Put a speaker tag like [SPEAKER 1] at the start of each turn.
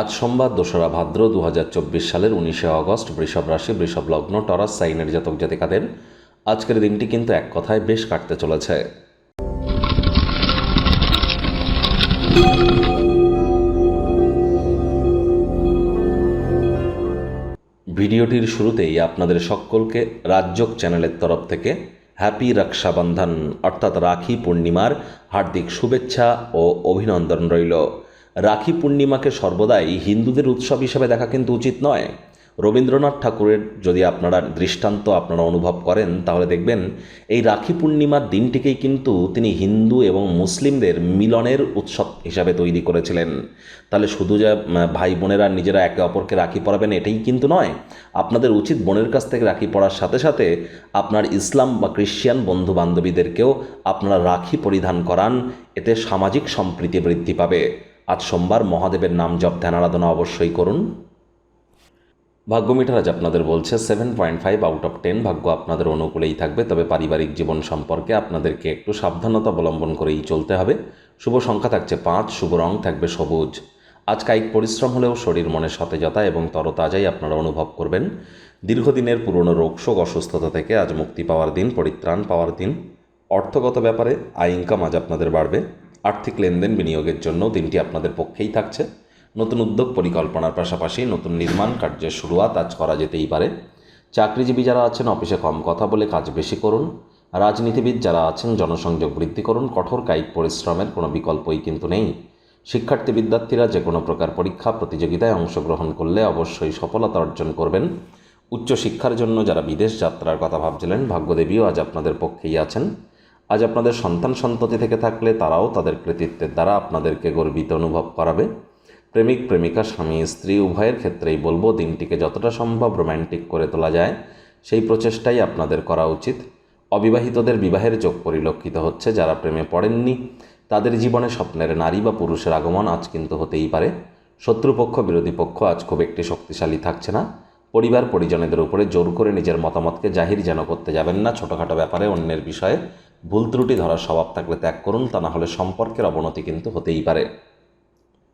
[SPEAKER 1] আজ সোমবার দোসরা ভাদ্র দু হাজার চব্বিশ সালের উনিশে আগস্ট বৃষভ রাশি, বৃষভ লগ্ন, টরাস, সাইনের জাতক জাতিকাদের আজকের দিনটি কিন্তু এক কথায় বেশ কাটতে চলেছে। ভিডিওটির শুরুতেই আপনাদের সকলকে রাজ্যক চ্যানেলের তরফ থেকে হ্যাপি রক্ষাবন্ধন, অর্থাৎ রাখি পূর্ণিমার হার্দিক শুভেচ্ছা ও অভিনন্দন রইল। রাখি পূর্ণিমাকে সর্বদাই হিন্দুদের উৎসব হিসেবে দেখা কিন্তু উচিত নয়। রবীন্দ্রনাথ ঠাকুরের যদি আপনারা দৃষ্টান্ত আপনারা অনুভব করেন, তাহলে দেখবেন এই রাখি পূর্ণিমার দিনটিকেই কিন্তু তিনি হিন্দু এবং মুসলিমদের মিলনের উৎসব হিসাবে তৈরি করেছিলেন। তাহলে শুধু যে ভাই বোনেরা নিজেরা একে অপরকে রাখি পরাবেন এটাই কিন্তু নয়। আপনাদের উচিত বোনের কাছ থেকে রাখি পরার সাথে সাথে আপনার ইসলাম বা খ্রিশ্চান বন্ধু বান্ধবীদেরকেও আপনারা রাখি পরিধান করান, এতে সামাজিক সম্প্রীতি বৃদ্ধি পাবে। আজ সোমবার মহাদেবের নাম জপ ধ্যান আরাধনা অবশ্যই করুন। ভাগ্যমিটার আজ আপনাদের বলছে seven point five out of ten ভাগ্য আপনাদের অনুকূলেই থাকবে, তবে পারিবারিক জীবন সম্পর্কে আপনাদেরকে একটু সাবধানতা অবলম্বন করেই চলতে হবে। শুভ সংখ্যা থাকছে পাঁচ, শুভ রং থাকবে সবুজ। আজ কায়িক পরিশ্রম হলেও শরীর মনে সতেজতা এবং তরতাজাই আপনারা অনুভব করবেন। দীর্ঘদিনের পুরনো রোগশোক, অসুস্থতা থেকে আজ মুক্তি পাওয়ার দিন, পরিত্রাণ পাওয়ার দিন। অর্থগত ব্যাপারে আয় ইনকাম আজ আপনাদের বাড়বে। আর্থিক লেনদেন বিনিয়োগের জন্য দিনটি আপনাদের পক্ষেই থাকছে। নতুন উদ্যোগ পরিকল্পনার পাশাপাশি নতুন নির্মাণ কার্যের শুরুয়াত আজ করা যেতেই পারে। চাকরিজীবী যারা আছেন, অফিসে কম কথা বলে কাজ বেশি করুন। রাজনীতিবিদ যারা আছেন, জনসংযোগ বৃদ্ধি করুন। কঠোর কায়িক পরিশ্রমের কোনো বিকল্পই কিন্তু নেই। শিক্ষার্থী বিদ্যার্থীরা যে কোনো প্রকার পরীক্ষা, প্রতিযোগিতায় অংশগ্রহণ করলে অবশ্যই সফলতা অর্জন করবেন। উচ্চশিক্ষার জন্য যারা বিদেশ যাত্রার কথা ভাবছিলেন, ভাগ্যদেবীও আজ আপনাদের পক্ষেই আছেন। আজ আপনাদের সন্তান সন্ততি থেকে থাকলে তারাও তাদের কৃতিত্বের দ্বারা আপনাদেরকে গর্বিত অনুভব করাবে। প্রেমিক, প্রেমিকা, স্বামী, স্ত্রী, উভয়ের ক্ষেত্রেই বলব, দিনটিকে যতটা সম্ভব রোম্যান্টিক করে তোলা যায়, সেই প্রচেষ্টাই আপনাদের করা উচিত। অবিবাহিতদের বিবাহের যোগ পরিলক্ষিত হচ্ছে, যারা প্রেমে পড়েননি, তাদের জীবনে স্বপ্নের নারী বা পুরুষের আগমন আজ কিন্তু হতেই পারে। শত্রুপক্ষ, বিরোধী পক্ষ আজ খুব একটি শক্তিশালী থাকছে না। পরিবার পরিজনেদের উপরে জোর করে নিজের মতামতকে জাহির যেন করতে যাবেন না, ছোটোখাটো ব্যাপারে অন্যের বিষয়ে ভুল ত্রুটি ধরার স্বভাব থাকলে ত্যাগ করুন, তা না হলে সম্পর্কের অবনতি কিন্তু হতেই পারে।